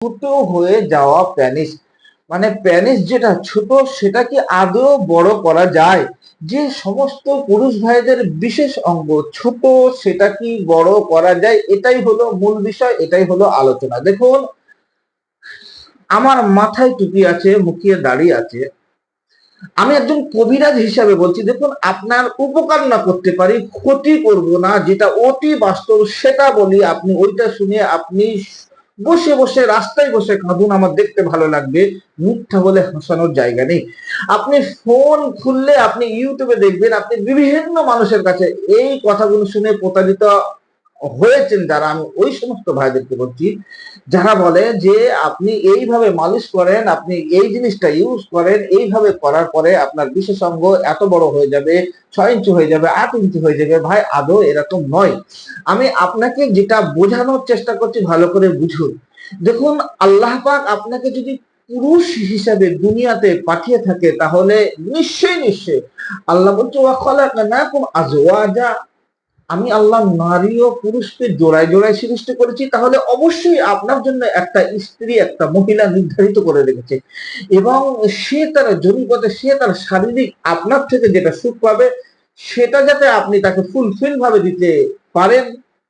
ছোট হয়ে যাওয়া প্যানিস। মানে প্যানিস যেটা ছোট সেটা কি আদৌ বড় করা যায়। যে সমস্ত পুরুষ ভাইদের বিশেষ অঙ্গ ছোট, সেটা কি বড় করা যায়? এটাই হলো মূল বিষয়, এটাই হলো আলোচনা। দেখুন, আমার মাথায় টুপি আছে মুখিয়ে দাঁড়িয়ে আছে। আমি একজন কবিরাজ হিসাবে বলছি, দেখুন, আপনার উপকার না করতে পারি, ক্ষতি করব না, যেটা অতি বাস্তব, সেটা বলি আপনি, ওইটা শুনে আপনি বসে বসে, রাস্তায় বসে কাঁদুন, আমার দেখতে ভালো লাগবে। মিথ্যা বলে হাসানোর জায়গা নেই। আপনি ফোন খুললে আপনি ইউটিউবে দেখবেন, আপনি বিভিন্ন মানুষের কাছে এই কথাগুলো শুনে প্রতারিত হয়েছেন যারা, আমি ওই সমস্ত ভাইদেরকে বলছি, যারা বলে যে আপনি এইভাবে মালিশ করেন, আপনি এই জিনিসটা ইউজ করেন, এইভাবে করার পরে আপনার বিশেষ অঙ্গ এত বড় হয়ে যাবে, ছয় ইঞ্চি হয়ে যাবে, আট ইঞ্চি হয়ে যাবে, ভাই আদৌ এরকম নয়। আমি আপনাকে যেটা বোঝানোর চেষ্টা করছি, ভালো করে বুঝুন। দেখুন, আল্লাহ পাক আপনাকে যদি পুরুষ হিসাবে দুনিয়াতে পাঠিয়ে থাকে, তাহলে নিশ্চয়ই নিশ্চয়ই। আল্লাহ বলছে, ওয়া খালাকনাকুম আজওয়াজা। আমি আল্লাহ নারী ও পুরুষকে জোড়ায় জোড়ায় সৃষ্টি করেছি, তাহলে অবশ্যই আপনার জন্য একটা স্ত্রী, একটা মহিলা নির্ধারিত করে রেখেছে। এবং সে তার জনিপথে সে তার শারীরিক আপনার থেকে যেটা সুখ পাবে, সেটা যাতে আপনি তাকে ফুলফিল ভাবে দিতে পারেন।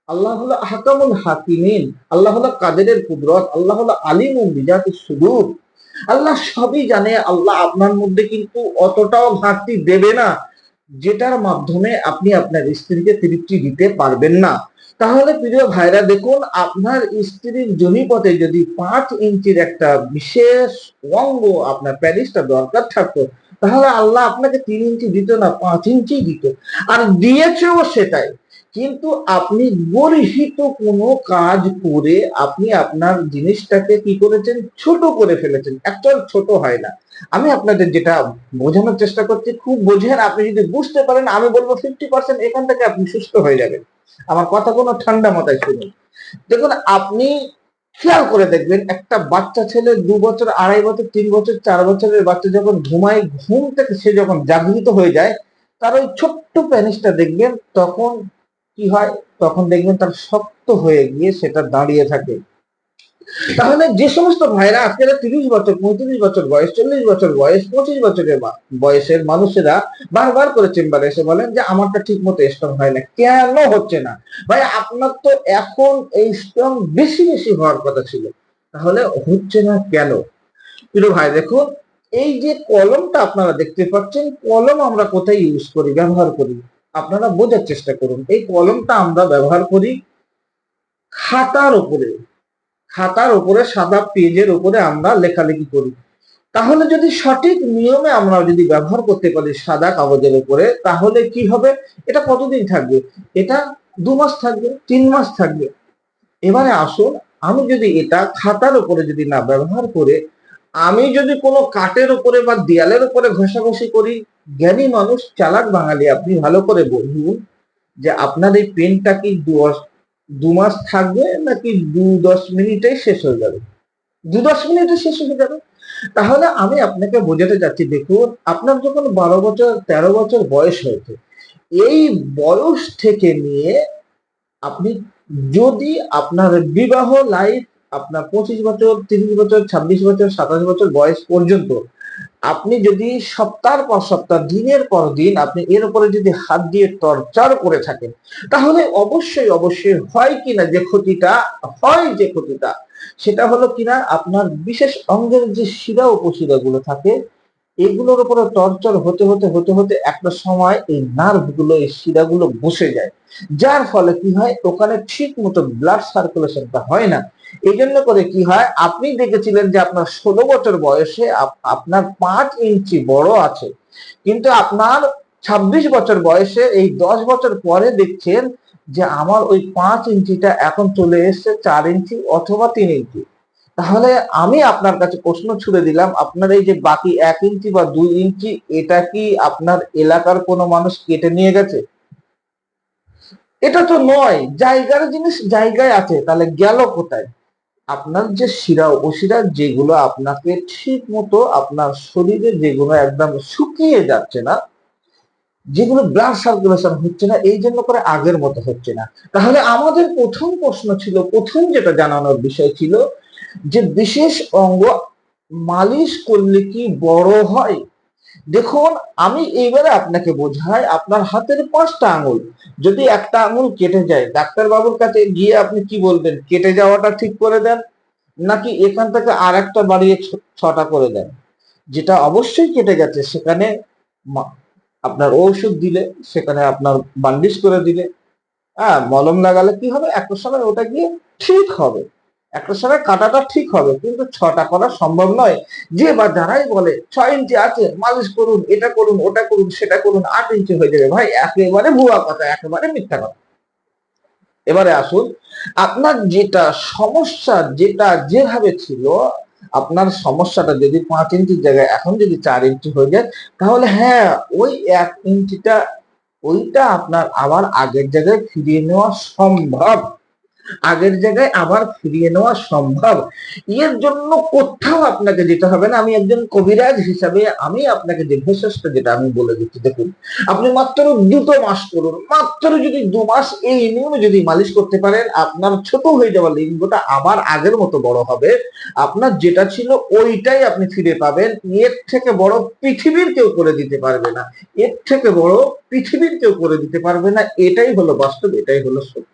আল্লাহ হলো হাকামুল হাকিমিন, আল্লাহ হলো কাদেরের কুদরত, আল্লাহ হলো আলিমুল বিজাতি সুদূর। আল্লাহ সবই জানে, আল্লাহ আপনার মধ্যে কিন্তু অতটাও ঘাটতি দেবে না। যেটার মাধ্যমে আপনি আপনার স্ত্রীকে তৃপ্তি দিতে পারবেন না। তাহলে প্রিয় ভাইরা, দেখুন, আপনার স্ত্রীর জমিপথে যদি পাঁচ ইঞ্চির একটা বিশেষ অঙ্গ আপনার প্যারিসটা দরকার থাকতো, তাহলে আল্লাহ আপনাকে তিন ইঞ্চি দিত না, পাঁচ ইঞ্চি দিত। আর দিয়েছেও সেটাই। কিন্তু আপনি গর্হিত কোনো কাজ করে আপনি আপনার জিনিসটাকে কি করেছেন? ছোট করে ফেলেছেন। অ্যাকচুয়াল ছোট হয় না। আমি আপনাদের যেটা বোঝানোর চেষ্টা করছি, খুব বোঝেন, আপনি যদি বুঝতে পারেন, আমি বলব ফিফটি পার্সেন্ট এখান থেকে আপনি সুস্থ হয়ে যাবেন। আমার কথা কোনো ঠান্ডা মাথায় শুনুন। দেখুন, আপনি খেয়াল করে দেখবেন, একটা বাচ্চা ছেলে দু বছর, আড়াই বছর, তিন বছর, চার বছরের বাচ্চা যখন ঘুমায়, ঘুম থেকে সে যখন জাগৃত হয়ে যায়, তার ওই ছোট্ট প্যানিসটা দেখবেন, তখন কি হয়? তখন দেখবেন তার শক্ত হয়ে গিয়ে সেটা দাঁড়িয়ে থাকে। তাহলে যে সমস্ত ভাইরা আজকের তিরিশ বছর, পঁয়ত্রিশ বছর বয়স, চল্লিশ বছর বয়স, পঁচিশ বছরের বয়সের মানুষেরা বারবার করে চেম্বারে এসে বলেন যে, আমারটা ঠিক মতো স্ট্রং হয় না। কেন হচ্ছে না? ভাই, আপনার তো এখন এই স্ট্রং বেশি বেশি হওয়ার কথা ছিল। তাহলে হচ্ছে না কেন? প্রিয় ভাই, দেখুন, এই যে কলমটা আপনারা দেখতে পাচ্ছেন, কলম আমরা কোথায় ইউজ করি, ব্যবহার করি? আপনারা বোঝার চেষ্টা করুন। এই কলমটা আমরা ব্যবহার করি খাতার উপরে। খাতার উপরে, সাদা পেজের উপরে আমরা লেখালেখি করি। তাহলে যদি সঠিক নিয়মে আমরা যদি ব্যবহার করতে পারি সাদা কাগজের উপরে, তাহলে কি হবে? এটা কতদিন থাকবে? এটা দু মাস থাকবে, তিন মাস থাকবে। এবারে আসুন, আমি যদি এটা খাতার উপরে যদি না ব্যবহার করে, আমি যদি কোনো কাঠের উপরে বা দেয়ালের উপরে ঘষাঘষি করি জ্ঞানী মানুষ, চালাক বাঙালি, আপনি ভালো করে বলুন যে আপনার এই পেনটা কি দু মাস থাকবে নাকি দু দশ মিনিটে শেষ হয়ে যাবে? দু দশ মিনিটে শেষ হয়ে যাবে। তাহলে আমি আপনাকে বোঝাতে চাচ্ছি, দেখুন, আপনার যখন বারো বছর, তেরো বছর বয়স হয়েছে, এই বয়স থেকে নিয়ে আপনি যদি আপনার বিবাহ লাইফ আপনার পঁচিশ বছর, তিরিশ বছর, ছাব্বিশ বছর, সাতাশ বছর বয়স পর্যন্ত আপনি যদি সপ্তাহ পর সপ্তাহ, দিনের পর দিন আপনি এর উপরে যদি হাত দিয়ে টর্চার করে থাকেন, তাহলে অবশ্যই অবশ্যই হয় কিনা যে ক্ষতিটা, হয় যে ক্ষতিটা, সেটা হলো কিনা আপনার বিশেষ অঙ্গের যে শিরা উপশিরা গুলো থাকে এগুলোর উপরে টর্চার হতে হতে হতে হতে একটা সময় এই নার্ভগুলো এই শিরাগুলো বসে যায়। যার ফলে কি হয়, ওখানে ঠিক মতো ব্লাড সার্কুলেশনটা হয় না। এই জন্য করে কি হয়, আপনি দেখেছিলেন যে আপনার ষোলো বছর বয়সে আপ- আপনার পাঁচ ইঞ্চি বড় আছে। কিন্তু আপনার ছাব্বিশ বছর বয়সে এই দশ বছর পরে দেখছেন যে আমার ওই পাঁচ ইঞ্চিটা এখন চলে এসেছে চার ইঞ্চি অথবা তিন ইঞ্চি। তাহলে আমি আপনার কাছে প্রশ্ন ছুড়ে দিলাম, আপনার এই যে বাকি এক ইঞ্চি বা দুই ইঞ্চি, এটা কি আপনার এলাকার কোনো মানুষ কেটে নিয়ে গেছে? এটা তো নয়, জায়গার জিনিস জায়গায় আছে, তাহলে গেল কোথায়? আপনার যে শিরা উপশিরা, যেগুলো আপনাকে ঠিক মতো আপনার শরীরে যেগুলো একদম শুকিয়ে যাচ্ছে না যেগুলো ব্লাড সার্কুলেশন হচ্ছে না, এই জন্য করে আগের মতো হচ্ছে না। তাহলে আমাদের প্রথম প্রশ্ন ছিল, প্রথম যেটা জানানোর বিষয় ছিল যে বিশেষ অঙ্গ মালিশ করলে কি বড় হয়? দেখুন, আমি এইবারে আপনাকে বোঝাই, আপনার হাতের পাঁচটা আঙুল, যদি একটা আঙুল কেটে যায় ডাক্তার বাবুর কাছে গিয়ে আপনি কি বলবেন? কেটে যাওয়াটা ঠিক করে দেন, নাকি এখান থেকে আর একটা বাড়িয়ে ছটা করে দেন? যেটা অবশ্যই কেটে গেছে, সেখানে আপনার ঔষধ দিলে, সেখানে আপনার বান্ডিশ করে দিলে হ্যাঁ মলম লাগালে কি হবে? একটা সময় ওটা গিয়ে ঠিক হবে। একটা সময় কাটাটা ঠিক হবে, কিন্তু ছটা করা সম্ভব নয়। যে বা যারাই বলে, ছয় ইঞ্চি আছে, মালিশ করুন, এটা করুন, ওটা করুন, সেটা করুন, আট ইঞ্চি হয়ে যাবে। ভাই, একেবারে ভুয়া কথা, একেবারে মিথ্যা কথা। এবারে আসুন, আপনার যেটা সমস্যা, যেটা যেভাবে ছিল আপনার সমস্যাটা যদি পাঁচ ইঞ্চির জায়গায় এখন যদি চার ইঞ্চি হয়ে যায়, তাহলে হ্যাঁ ওই এক ইঞ্চিটা, ওইটা আপনার আবার আগের জায়গায় ফিরিয়ে নেওয়া সম্ভব। আগের জায়গায় আবার ফিরিয়ে নেওয়া সম্ভব। এর জন্য কোথাও আপনাকে যেতে হবে না। আমি একজন কবিরাজ হিসাবে আমি আপনাকে যে ভেষজটা যেটা আমি বলে দিচ্ছি, দেখুন, আপনি মাত্র দুটো মাস করুন মাত্র যদি দু মাস এই নিয়মে যদি মালিশ করতে পারেন, আপনার ছোট হয়ে যাওয়া লিঙ্গটা আবার আগের মতো বড় হবে। আপনার যেটা ছিল ওইটাই আপনি ফিরে পাবেন। এর থেকে বড় পৃথিবীর কেউ করে দিতে পারবে না। এর থেকে বড় পৃথিবীর কেউ করে দিতে পারবে না। এটাই হলো বাস্তব, এটাই হলো সত্য।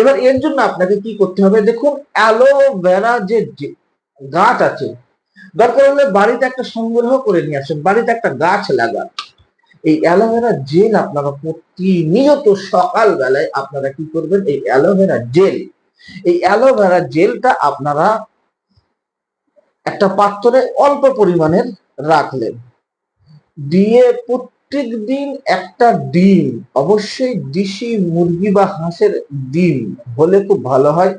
এবার এর জন্য আপনাকে কি করতে হবে? দেখুন অ্যালোভেরা যে গাছ আছে, দরকার হলে বাড়িতে একটা সংগ্রহ করে নিয়ে আসেন। বাড়িতে একটা গাছ লাগান। এই অ্যালোভেরা জেল আপনারা প্রতিনিয়ত সকাল বেলায় আপনারা কি করবেন? এই অ্যালোভেরা জেল এই অ্যালোভেরা জেলটা আপনারা একটা পাত্রে অল্প পরিমাণের রাখলেন। দিয়ে প্রত্যেক দিন একটা ডিম, অবশ্যই দেশি মুরগি বা হাঁসের ডিম হলে খুব ভালো হয়।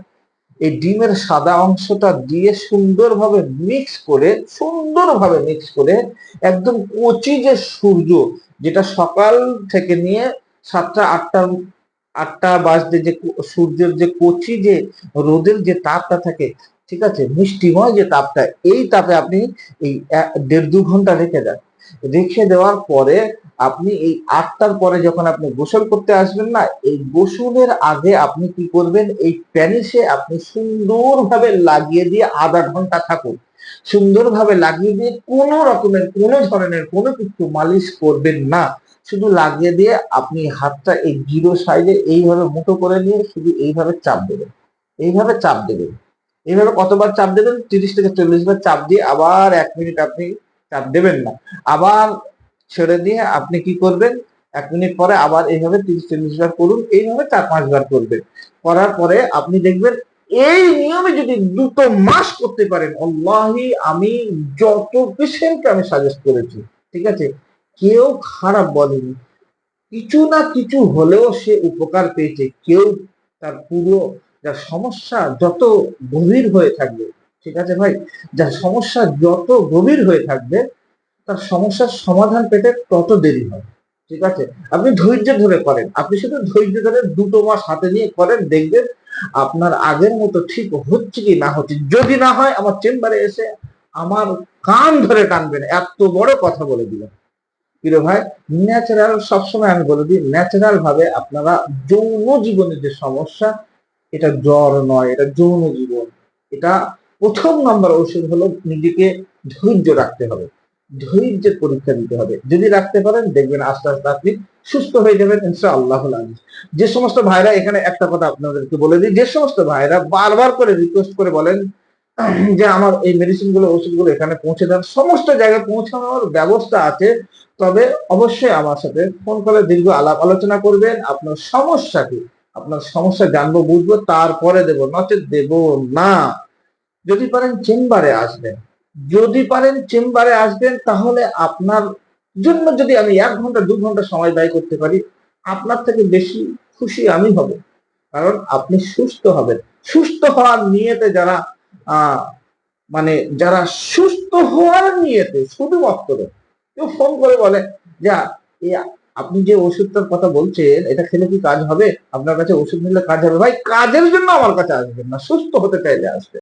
এই ডিমের সাদা অংশটা দিয়ে সুন্দরভাবে মিক্স করে, সুন্দরভাবে মিক্স করে একদম কচি যে সূর্য যেটা সকাল থেকে নিয়ে সাতটা, আটটা আটটা বাজতে যে সূর্যের যে কচি যে রোদের যে তাপটা থাকে, ঠিক আছে? মিষ্টিময় যে তাপটা, এই তাপে আপনি এই দেড় দু ঘণ্টা রেখে দেন। রেখে দেওয়ার পরে আপনি এই আটটার পরে যখন আপনি গোসল করতে আসবেন না, এই গোসলের আগে আপনি কি করবেন? এই প্যানিসে আপনি সুন্দরভাবে লাগিয়ে দিয়ে আধা ঘণ্টা থাকুন। সুন্দরভাবে লাগিয়ে দিয়ে কোনো রকমের, কোনো ধরনের কোনো কিছু মালিশ করবেন না। শুধু লাগিয়ে দিয়ে আপনি হাতটা এই জিরো সাইডে এইভাবে মুঠো করে নিয়ে শুধু এইভাবে চাপ দেবেন। এইভাবে চাপ দেবেন। এইভাবে কতবার চাপ দেবেন? তিরিশ থেকে চল্লিশ বার চাপ দিয়ে আবার এক মিনিট আপনি চাপ দেবেন না। আবার ছেড়ে দিয়ে আপনি কি করবেন? এক মিনিট পরে আবার এইভাবে তিরিশ, চল্লিশ বার করুন, এইভাবে চার, পাঁচ বার করবেন। করার পরে আপনি দেখবেন এই নিয়মে যদি দুটো মাস করতে পারেন অল্লাহি আমি যত পেশেন্টকে আমি সাজেস্ট করেছি, ঠিক আছে? কেউ খারাপ বলেনি। কিছু না কিছু হলেও সে উপকার পেয়েছে। কেউ তার পুরো যার সমস্যা, যত গভীর হয়ে থাকবে ঠিক আছে ভাই? যার সমস্যা যত গভীর হয়ে থাকবে, তার সমস্যার সমাধান পেতে তত দেরি হয় ঠিক আছে? আপনি ধৈর্য ধরে করেন। আপনি শুধু ধৈর্য ধরে দুটো মাস হাতে নিয়ে করেন, দেখবেন আপনার আগের মতো ঠিক হচ্ছে কি না হচ্ছে। যদি না হয়, আমার চেম্বারে এসে আমার কান ধরে টানবেন। এত বড় কথা বলে দিলেন। প্রিয় ভাই ন্যাচারাল সবসময় আমি বলে দিই ন্যাচারাল ভাবে আপনারা যৌন জীবনের যে সমস্যা, এটা জ্বর নয়, এটা যৌন জীবন। এটা প্রথম নম্বর ঔষধ হলো নিজেকে ধৈর্য রাখতে হবে। ধৈর্যের পরীক্ষা দিতে হবে। যদি রাখতে পারেন, দেখবেন আস্তে আস্তে আপনি সুস্থ হয়ে যাবেন ইনশা আল্লাহ যে সমস্ত ভাইরা, এখানে একটা কথা আপনাদেরকে বলে দিই, যে সমস্ত ভাইরা বারবার করে রিকোয়েস্ট করে বলেন, যে আমার এই মেডিসিনগুলো ওষুধগুলো এখানে পৌঁছে দেন। সমস্ত জায়গায় পৌঁছানোর ব্যবস্থা আছে। তবে অবশ্যই আমার সাথে ফোন করে দীর্ঘ আলাপ আলোচনা করবেন। আপনার সমস্যা কি আপনার সমস্যা জানব, বুঝব, তারপরে দেব। নচেত দেব না। যদি পারেন চেম্বারে আসবেন। যদি পারেন চেম্বারে আসবেন, তাহলে আপনার জন্য যদি আমি এক ঘণ্টা, দু ঘণ্টা সময় ব্যয় করতে পারি, আপনার থেকে বেশি খুশি আমি হব। কারণ আপনি সুস্থ হবেন। সুস্থ হওয়ার নিয়েতে যারা মানে যারা সুস্থ হওয়ার নিয়েতে, শুধুমাত্র কেউ ফোন করে বলে, যা আপনি যে ওষুধটার কথা বলছেন, এটা খেলে কি কাজ হবে? আপনার কাছে ওষুধ নিলে কাজ হবে? ভাই, কাজের জন্য আমার কাছে আসবেন না। সুস্থ হতে চাইলে আসবে